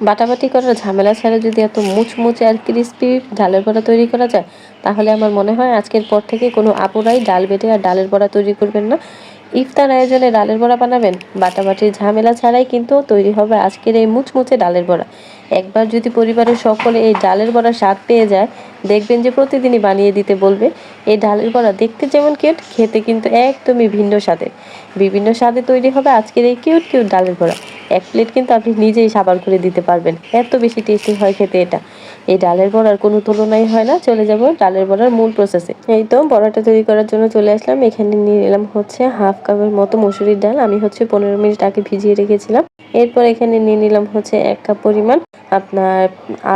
বাটাবাটি করার ঝামেলা ছাড়া যদি এত মুচমুচে আর ক্রিস্পি ডালের বড়া তৈরি করা যায়, তাহলে আমার মনে হয় আজকের পর থেকে কোনো আপুরাই ডাল বেটে আর ডালের বড়া তৈরি করবেন না। ইফতার আয়োজনে ডালের বড়া বানাবেন। বাটাবাটির ঝামেলা ছাড়াই কিন্তু তৈরি হবে আজকের এই মুচমুচে ডালের বড়া। একবার যদি পরিবারের সকলে এই ডালের বড়া স্বাদ পেয়ে যায়, দেখবেন যে প্রতিদিনই বানিয়ে দিতে বলবে, এই ডালের বড়া দেখতে যেমন কিউট খেতে কিন্তু একদমই ভিন্ন স্বাদের। বিভিন্ন স্বাদে তৈরি হবে আজকের এই কিউট কিউট ডালের বড়া। এক প্লেট কিন্তু আপনি নিজেই সাবার করে দিতে পারবেন। এত বেশি টেস্টি হয় খেতে এটা। এই ডালের বড়ার কোনো তুলনাই হয় না, চলে যাব ডালের বড়ার মূল প্রসেসে এই তো বড়াটা তৈরি করার জন্য চলে আসলাম। এখানে নিয়ে নিলাম হচ্ছে হাফ কাপের মতো মসুরির ডাল। আমি হচ্ছে পনেরো মিনিট আগে ভিজিয়ে রেখেছিলাম। এরপর এখানে নিয়ে নিলাম হচ্ছে এক কাপ পরিমাণ আপনার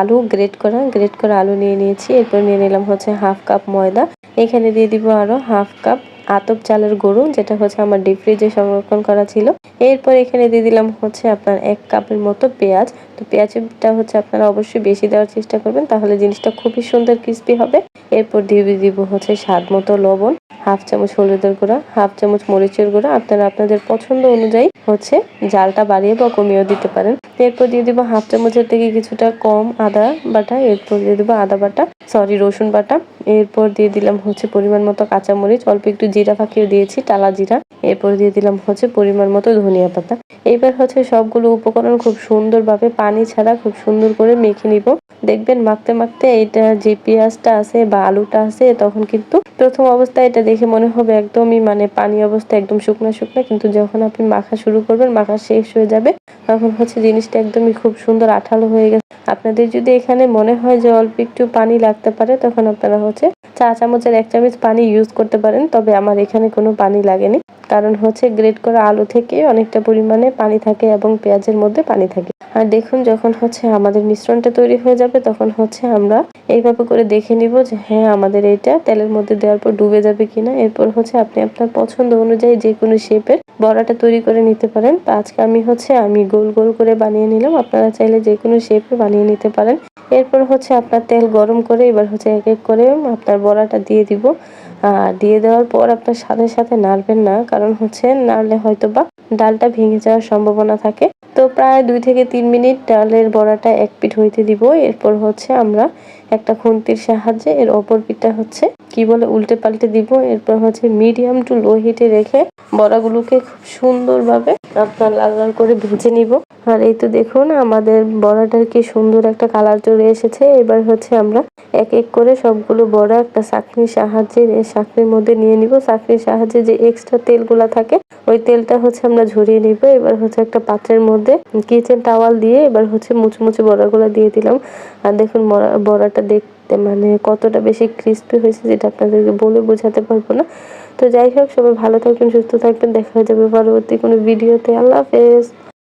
আলু গ্রেট করা। গ্রেট করা আলু নিয়ে নিয়েছি। এরপর নিয়ে নিলাম হচ্ছে হাফ কাপ ময়দা। এখানে দিয়ে দিব আরও হাফ কাপ আতপ চালের গরু, যেটা হচ্ছে আমার ডিপ ফ্রিজে সংরক্ষণ করা ছিল। এরপর এখানে দিয়ে দিলাম হচ্ছে আপনার এক কাপের মতো পেঁয়াজ। তো পেঁয়াজটা হচ্ছে আপনারা অবশ্যই বেশি দেওয়ার চেষ্টা করবেন, তাহলে জিনিসটা খুবই সুন্দর ক্রিস্পি হবে। এরপর দিয়ে দিব হচ্ছে স্বাদ মতো লবণ, হাফ চামচ হলুদের গুঁড়া, হাফ চামচ মরিচের গুঁড়া, আপনারা আপনাদের পছন্দ অনুযায়ী হচ্ছে জালটা বাড়িয়ে বা কমিয়েও দিতে পারেন। এরপর দিয়ে দিব হাফ চামচের থেকে কিছুটা কম আদা বাটা, এরপর দিয়ে দিব আদা বাটা সরি রসুন বাটা। এরপর দিয়ে দিলাম হচ্ছে পরিমাণ মতো কাঁচামরিচ, অল্প একটু জিরা ফাঁকিও দিয়েছি, টালা জিরা। এরপর দিয়ে দিলাম হচ্ছে পরিমাণ মতো ধনিয়া পাতা। এবার হচ্ছে সবগুলো উপকরণ খুব সুন্দরভাবে পানি ছাড়া খুব সুন্দর করে মেখে নিব। দেখবেন মাখতে মাখতে এটা যে পেঁয়াজটা আছে বা আলুটা আছে, তখন কিন্তু প্রথম অবস্থায় এটা দেখে মনে হবে একদমই মানে পানি অবস্থা একদম শুকনো শুকনো। কিন্তু যখন আপনি মাখা শুরু করবেন, মাখা শেষ হয়ে যাবে, তখন হচ্ছে জিনিসটা একদমই খুব সুন্দর আঠালো হয়ে গেছে। আপনাদের যদি এখানে মনে হয় যে অল্প একটু পানি লাগতে পারে, তখন আপনারা হচ্ছে চা চামচের এক চামচ পানি ইউজ করতে পারেন, তবে আমার এখানে কোনো পানি লাগেনি। কারণ হচ্ছে গ্রেট করা আলু থেকে অনেকটা পরিমাণে পানি থাকে এবং পেঁয়াজের মধ্যে পানি থাকে। আর দেখুন, যখন হচ্ছে আমাদের মিশ্রণটা তৈরি হয়ে যাবে, তখন হচ্ছে আমরা এইভাবে করে দেখে নিব যে হ্যাঁ আমাদের এটা তেলের মধ্যে দেওয়ার পর ডুবে যাবে কিনা। এরপর হচ্ছে আপনি আপনার পছন্দ অনুযায়ী যে কোনো শেপের বড়াটা তৈরি করে নিতে পারেন। তো আজকে আমি হচ্ছে, আমি গোল গোল করে বানিয়ে নিলাম। আপনারা চাইলে যে কোনো শেপে বানিয়ে নিতে পারেন। এরপর হচ্ছে আপনার তেল গরম করে এবার হচ্ছে এক এক করে আপনার বড়াটা দিয়ে দিব। আর দিয়ে দেওয়ার পর আপনার সাথে সাথে নাড়বেন না, কারণ হচ্ছে নাড়লে হয়তো বা ডালটা ভেঙে যাওয়ার সম্ভাবনা থাকে। তো প্রায় দুই থেকে তিন মিনিট ডালের বড়াটা এক পিঠ হইতে দিব। এরপর হচ্ছে আমরা একটা খুন্তির সাহায্যে এর অপর পিঠটা হচ্ছে কি বলে উল্টে পাল্টে দিব। এরপর হচ্ছে মিডিয়াম টু লো হিটে রেখে বড়াগুলোকে খুব সুন্দরভাবে আপনার লাল লাল করে ভেজে নিব। আর এই তো দেখুন, আমাদের বড়াটার কি সুন্দর একটা কালার চলে এসেছে। এবার হচ্ছে আমরা এক এক করে সবগুলো বড়া একটা চাকনির সাহায্যে চাকনির মধ্যে নিয়ে নিব। চাকনির সাহায্যে যে এক্সট্রা তেলগুলা থাকে, ওই তেলটা হচ্ছে আমরা ঝরিয়ে নিব। এবার হচ্ছে একটা পাত্রের মধ্যে কিচেন টাওয়াল দিয়ে এবার হচ্ছে মুচমুচে বড়াগুলো দিয়ে দিলাম। আর দেখুন বড়াটা দেখতে মানে কতটা বেশি ক্রিস্পি হয়েছে যেটা আপনাদেরকে বলে বোঝাতে পারব না। তো যাই হোক, সবাই ভালো থাকবেন, সুস্থ থাকবেন। দেখা হয়ে যাবে পরবর্তী কোনো ভিডিওতে আল্লাহ হাফেজ।